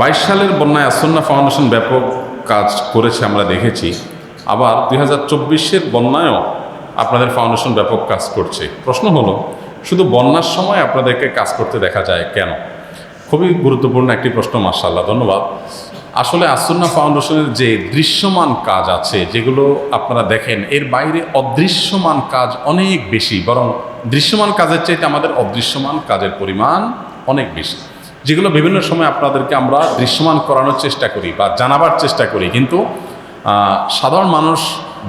বাইশ সালের বন্যায় আসন্না ফাউন্ডেশন ব্যাপক কাজ করেছে আমরা দেখেছি। আবার দুই হাজার চব্বিশের বন্যায়ও আপনাদের ফাউন্ডেশন ব্যাপক কাজ করছে। প্রশ্ন হলো, শুধু বন্যার সময় আপনাদেরকে কাজ করতে দেখা যায় কেন? খুবই গুরুত্বপূর্ণ একটি প্রশ্ন মার্শাল্লাহ ধন্যবাদ। আসলে আসন্না ফাউন্ডেশনের যে দৃশ্যমান কাজ আছে, যেগুলো আপনারা দেখেন, এর বাইরে অদৃশ্যমান কাজ অনেক বেশি, বরং দৃশ্যমান কাজের চাইতে আমাদের অদৃশ্যমান কাজের পরিমাণ অনেক বেশি। যেগুলো বিভিন্ন সময় আপনাদেরকে আমরা দৃশ্যমান করানোর চেষ্টা করি বা জানাবার চেষ্টা করি। কিন্তু সাধারণ মানুষ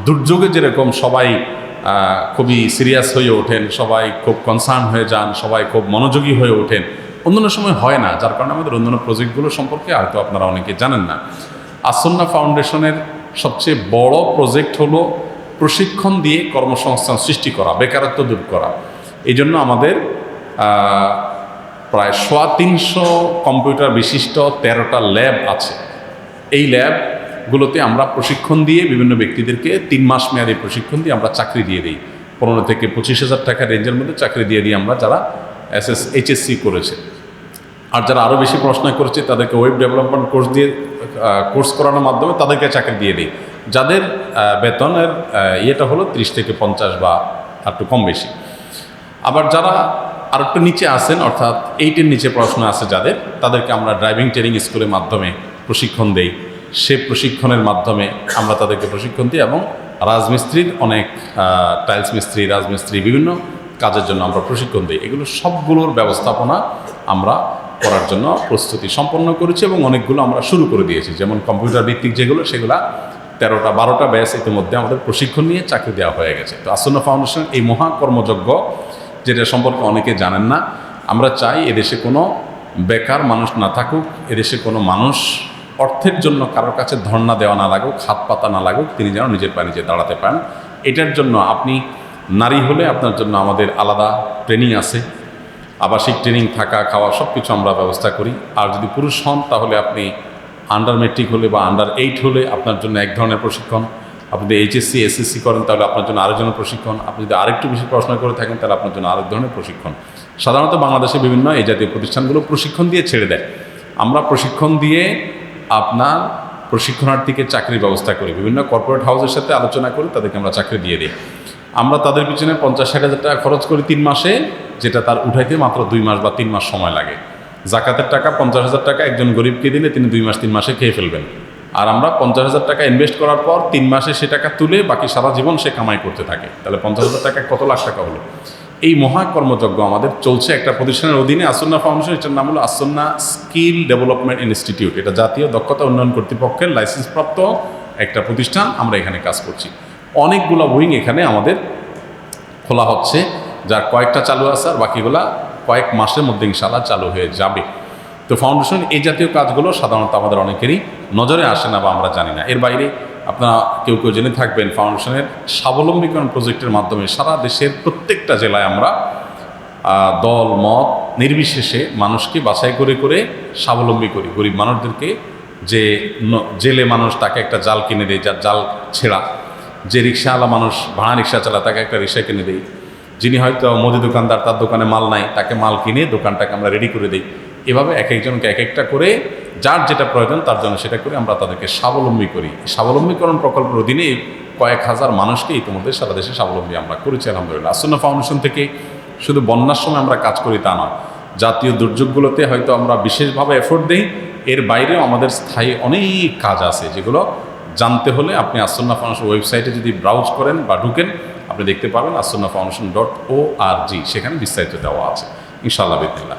দুর্যোগে যেরকম সবাই খুবই সিরিয়াস হয়ে ওঠেন, সবাই খুব কনসার্ন হয়ে যান, সবাই খুব মনোযোগী হয়ে ওঠেন, অন্যান্য সময় হয় না। যার কারণে আমাদের অন্যান্য প্রজেক্টগুলো সম্পর্কে হয়তো আপনারা অনেকে জানেন না। আসন্না ফাউন্ডেশনের সবচেয়ে বড় প্রজেক্ট হলো প্রশিক্ষণ দিয়ে কর্মসংস্থান সৃষ্টি করা, বেকারত্ব দূর করা। এই জন্য আমাদের প্রায় সোয়া তিনশো কম্পিউটার বিশিষ্ট তেরোটা ল্যাব আছে। এই ল্যাবগুলোতে আমরা প্রশিক্ষণ দিয়ে বিভিন্ন ব্যক্তিদেরকে তিন মাস মেয়াদী প্রশিক্ষণ দিয়ে আমরা চাকরি দিয়ে দিই। পনেরো থেকে পঁচিশ হাজার টাকা রেঞ্জের মধ্যে চাকরি দিয়ে দিই আমরা যারা এস এস এইচএসসি করেছে। আর যারা আরও বেশি পড়াশোনা করেছে, তাদেরকে ওয়েব ডেভেলপমেন্ট কোর্স দিয়ে কোর্স করানোর মাধ্যমে তাদেরকে চাকরি দিয়ে দিই। যাদের বেতনের ইয়েটা হলো ত্রিশ থেকে পঞ্চাশ বা একটু কম বেশি। আবার যারা আর একটু নিচে আসেন, অর্থাৎ এইটের নিচে পড়াশোনা আছে যাদের, তাদেরকে আমরা ড্রাইভিং ট্রেনিং স্কুলের মাধ্যমে প্রশিক্ষণ দেই। সে প্রশিক্ষণের মাধ্যমে আমরা তাদেরকে প্রশিক্ষণ দিই এবং রাজমিস্ত্রির অনেক টাইলস মিস্ত্রি, রাজমিস্ত্রি বিভিন্ন কাজের জন্য আমরা প্রশিক্ষণ দিই। এগুলো সবগুলোর ব্যবস্থাপনা আমরা করার জন্য প্রস্তুতি সম্পন্ন করেছি এবং অনেকগুলো আমরা শুরু করে দিয়েছি। যেমন কম্পিউটার ভিত্তিক যেগুলো, সেগুলা তেরোটা, বারোটা ব্যাচ ইতিমধ্যে আমাদের প্রশিক্ষণ নিয়ে চাকরি দেওয়া হয়ে গেছে। তো আসন্ন ফাউন্ডেশন এই মহা কর্মযজ্ঞ যেটা সম্পর্কে অনেকে জানেন না, আমরা চাই এদেশে কোনো বেকার মানুষ না থাকুক, এদেশে কোনো মানুষ অর্থের জন্য কারোর কাছে ধর্ণা দেওয়া না লাগুক, হাত পাতা না লাগুক, তিনি যেন নিজের পায়ে নিজে দাঁড়াতে পারেন। এটার জন্য আপনি নারী হলে আপনার জন্য আমাদের আলাদা ট্রেনিং আছে। আবাসিক ট্রেনিং থাকা, খাওয়া সব কিছু আমরা ব্যবস্থা করি। আর যদি পুরুষ হন, তাহলে আপনি আন্ডার মেট্রিক হলে বা আন্ডার এইট হলে আপনার জন্য এক ধরনের প্রশিক্ষণ। আপনি যদি এইচএসসি এসএসসি করেন, তাহলে আপনার জন্য আরেকজনের প্রশিক্ষণ। আপনি যদি আরেকটু বেশি পড়াশোনা করে থাকেন, তাহলে আপনার জন্য আরেক ধরনের প্রশিক্ষণ। সাধারণত বাংলাদেশে বিভিন্ন এই জাতীয় প্রতিষ্ঠানগুলো প্রশিক্ষণ দিয়ে ছেড়ে দেয়। আমরা প্রশিক্ষণ দিয়ে আপনার প্রশিক্ষণার্থীকে চাকরির ব্যবস্থা করি। বিভিন্ন কর্পোরেট হাউসের সাথে আলোচনা করে তাদেরকে আমরা চাকরি দিয়ে দিই। আমরা তাদের পিছনে পঞ্চাশ ষাট হাজার টাকা খরচ করি তিন মাসে, যেটা তার উঠাইতে মাত্র দুই মাস বা তিন মাস সময় লাগে। জাকাতের টাকা পঞ্চাশ হাজার টাকা একজন গরিবকে দিলে তিনি দুই মাস, তিন মাসে খেয়ে ফেলবেন। আর আমরা পঞ্চাশ হাজার টাকা ইনভেস্ট করার পর তিন মাসে সে টাকা তুলে বাকি সারা জীবন সে কামাই করতে থাকে। তাহলে পঞ্চাশ হাজার টাকা কত লাখ টাকা হলো? এই মহা কর্মযজ্ঞ আমাদের চলছে একটা প্রতিষ্ঠানের অধীনে আসন্না ফাউন্ডেশন, এটার নাম হলো আসন্না স্কিল ডেভেলপমেন্ট ইনস্টিটিউট। এটা জাতীয় দক্ষতা উন্নয়ন কর্তৃপক্ষের লাইসেন্সপ্রাপ্ত একটা প্রতিষ্ঠান আমরা এখানে কাজ করছি। অনেকগুলো উইং এখানে আমাদের খোলা হচ্ছে, যার কয়েকটা চালু আছে আর বাকিগুলা কয়েক মাসের মধ্যে ইনশাল্লাহ চালু হয়ে যাবে। তো ফাউন্ডেশন এই জাতীয় কাজগুলো সাধারণত আমাদের অনেকেরই নজরে আসে না বা আমরা জানি না। এর বাইরে আপনারা কেউ কেউ জেনে থাকবেন ফাউন্ডেশনের স্বাবলম্বীকরণ প্রজেক্টের মাধ্যমে সারা দেশের প্রত্যেকটা জেলায় আমরা দল, মত নির্বিশেষে মানুষকে বাছাই করে করে স্বাবলম্বী করি। গরিব মানুষদেরকে যে জেলে মানুষ তাকে একটা জাল কিনে দেয় যার জাল ছেঁড়া। যে রিক্সাওয়ালা মানুষ ভাড়া রিক্সা চালা তাকে একটা রিক্সা কিনে দেই যিনি হয়তো মুদি দোকানদার, তার দোকানে মাল নাই, তাকে মাল কিনে দোকানটাকে আমরা রেডি করে দিই। এভাবে এক একজনকে এক একটা করে, যার যেটা প্রয়োজন তার জন্য সেটা করে আমরা তাদেরকে স্বাবলম্বী করি। স্বাবলম্বীকরণ প্রকল্পের অধীনে কয়েক হাজার মানুষকে ইতিমধ্যে সারা দেশে স্বাবলম্বী আমরা করেছি, আলহামদুলিল্লাহ। আসন্ন ফাউন্ডেশন থেকে শুধু বন্যার সময় আমরা কাজ করি তা নয়, জাতীয় দুর্যোগগুলোতে হয়তো আমরা বিশেষভাবে এফোর্ট দিই। এর বাইরেও আমাদের স্থায়ী অনেক কাজ আছে যেগুলো জানতে হলে আপনি আসন্না ফাউন্ডেশন ওয়েবসাইটে যদি ব্রাউজ করেন বা ঢুকেন, আপনি দেখতে পাবেন আসন্না ফাউন্ডেশন ডট ও আর জি সেখানে বিস্তারিত দেওয়া আছে। ইনশাআল্লাহ বিদিল্লা